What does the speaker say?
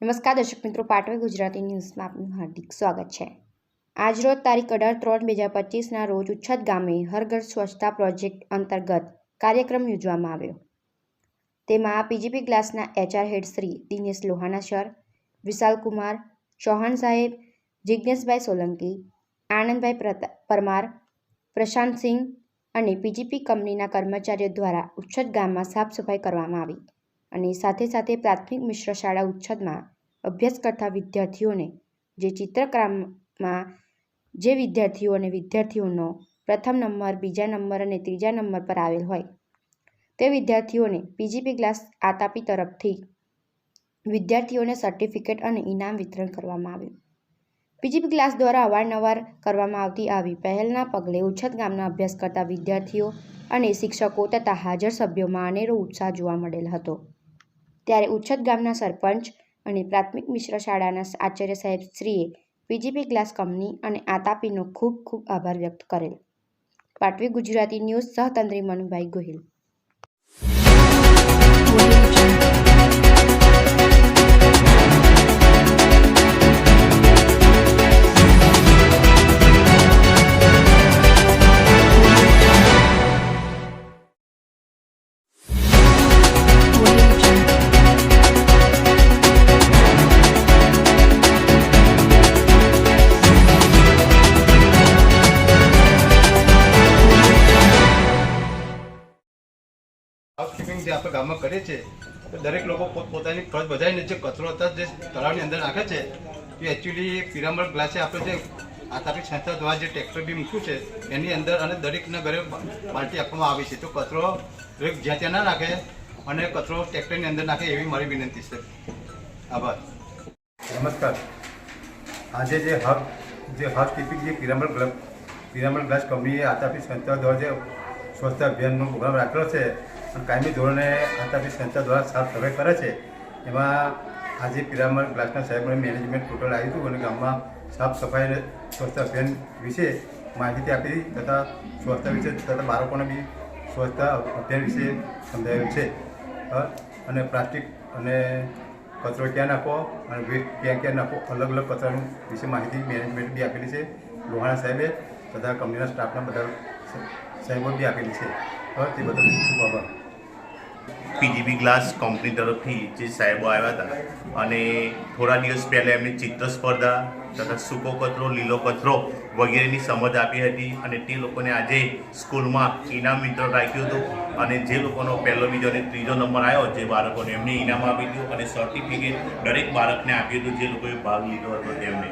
નમસ્કાર, દર્શક મિત્રો પાટવે ગુજરાતી ન્યૂઝમાં આપનું હાર્દિક સ્વાગત છે. આજરોજ તારીખ અઢાર ત્રણ બે હજાર પચીસના રોજ ઉચ્છદ ગામે હરઘર સ્વચ્છતા પ્રોજેક્ટ અંતર્ગત કાર્યક્રમ યોજવામાં આવ્યો. તેમાં PGP ગ્લાસના HR head Shri Dinesh Lohana sir Vishalkumar Chauhan સાહેબ, જિજ્ઞેશભાઈ સોલંકી, આનંદભાઈ પરમાર પ્રશાંતસિંહ અને પીજીપી કંપનીના કર્મચારીઓ દ્વારા ઉચ્છદ ગામમાં સાફ સફાઈ કરવામાં આવી. અને સાથે સાથે પ્રાથમિક મિશ્ર શાળા ઉચ્છદમાં અભ્યાસ કરતા વિદ્યાર્થીઓને, જે ચિત્રકામમાં જે વિદ્યાર્થીઓ અને વિદ્યાર્થીઓનો પ્રથમ નંબર, બીજા નંબર અને ત્રીજા નંબર પર આવેલ હોય, તે વિદ્યાર્થીઓને પીજીપી ક્લાસ આતાપી તરફથી વિદ્યાર્થીઓને સર્ટિફિકેટ અને ઇનામ વિતરણ કરવામાં આવ્યું. પીજીપી ક્લાસ દ્વારા અવારનવાર કરવામાં આવતી આવી પહેલના પગલે ઉછત ગામના અભ્યાસ કરતા વિદ્યાર્થીઓ અને શિક્ષકો તથા હાજર સભ્યોમાં અનેરો ઉત્સાહ જોવા મળેલ હતો. ત્યારે ઉછત ગામના સરપંચ અને પ્રાથમિક મિશ્ર શાળાના આચાર્ય સાહેબ શ્રીએ પીજીપી ગ્લાસ કંપની અને આતાપીનો ખૂબ ખૂબ આભાર વ્યક્ત કરેલ. પાટવી ગુજરાતી ન્યૂઝ સહતંત્રી મનુભાઈ ગોહિલ. જે આપણે ગામમાં કરીએ છીએ તો દરેક લોકો પોતપોતાની ફરજ બજાવીને જે કચરો જે તળાવની અંદર નાખે છે, એ એકચ્યુઅલી પિરામલ ગ્લાસે આપણે જે આતાપી સંસ્થા દ્વારા જે ટ્રેક્ટર બી મૂક્યું છે, એની અંદર અને દરેકના ઘરે બાલ્ટી આપવામાં આવી છે. તો કચરો દરેક જ્યાં ત્યાં ના નાખે અને કચરો ટ્રેક્ટરની અંદર નાખે એવી મારી વિનંતી છે. આભાર. નમસ્કાર. આજે જે હબ, જે હાઉસકીપિંગ જે પિરામલ ક્લબ પિરામલ ગ્લાસ કંપનીએ આતાપી સંસ્થા દ્વારા જે સ્વચ્છતા અભિયાનનો પ્રોગ્રામ રાખેલો છે અને કાયમી ધોરણે આતાપી સંસ્થા દ્વારા સાફ સફાઈ કરે છે. એમાં આજે પિરામલ ગ્લાસના સાહેબને મેનેજમેન્ટ ટોટલ આવ્યું હતું અને ગામમાં સાફ સફાઈ અને સ્વચ્છતા અભિયાન વિશે માહિતી આપી તથા સ્વચ્છતા વિશે તથા બાળકોને બી સ્વચ્છતા અભિયાન વિશે સમજાવ્યું છે. અને પ્લાસ્ટિક અને કચરો ક્યાં નાખો અને વેસ્ટ ક્યાં ક્યાં નાખો અલગ અલગ કચરાનું વિશે માહિતી મેનેજમેન્ટ બી આપેલી છે. લોહાણા સાહેબે તથા કંપનીના સ્ટાફના બધા સાહેબો બી આપેલી છે. પીજીબી ગ્લાસ કંપની તરફથી જે સાહેબો આવ્યા હતા અને થોડા દિવસ પહેલાં એમને ચિત્ર સ્પર્ધા તથા સૂકો કચરો લીલો કચરો વગેરેની સમજ આપી હતી અને તે લોકોને આજે સ્કૂલમાં ઇનામ વિતરણ રાખ્યું હતું અને જે લોકોનો પહેલો, બીજો અને ત્રીજો નંબર આવ્યો જે બાળકોને એમને ઇનામ આપી દીધું અને સર્ટિફિકેટ દરેક બાળકને આપ્યું હતું જે લોકોએ ભાગ લીધો હતો તેમને.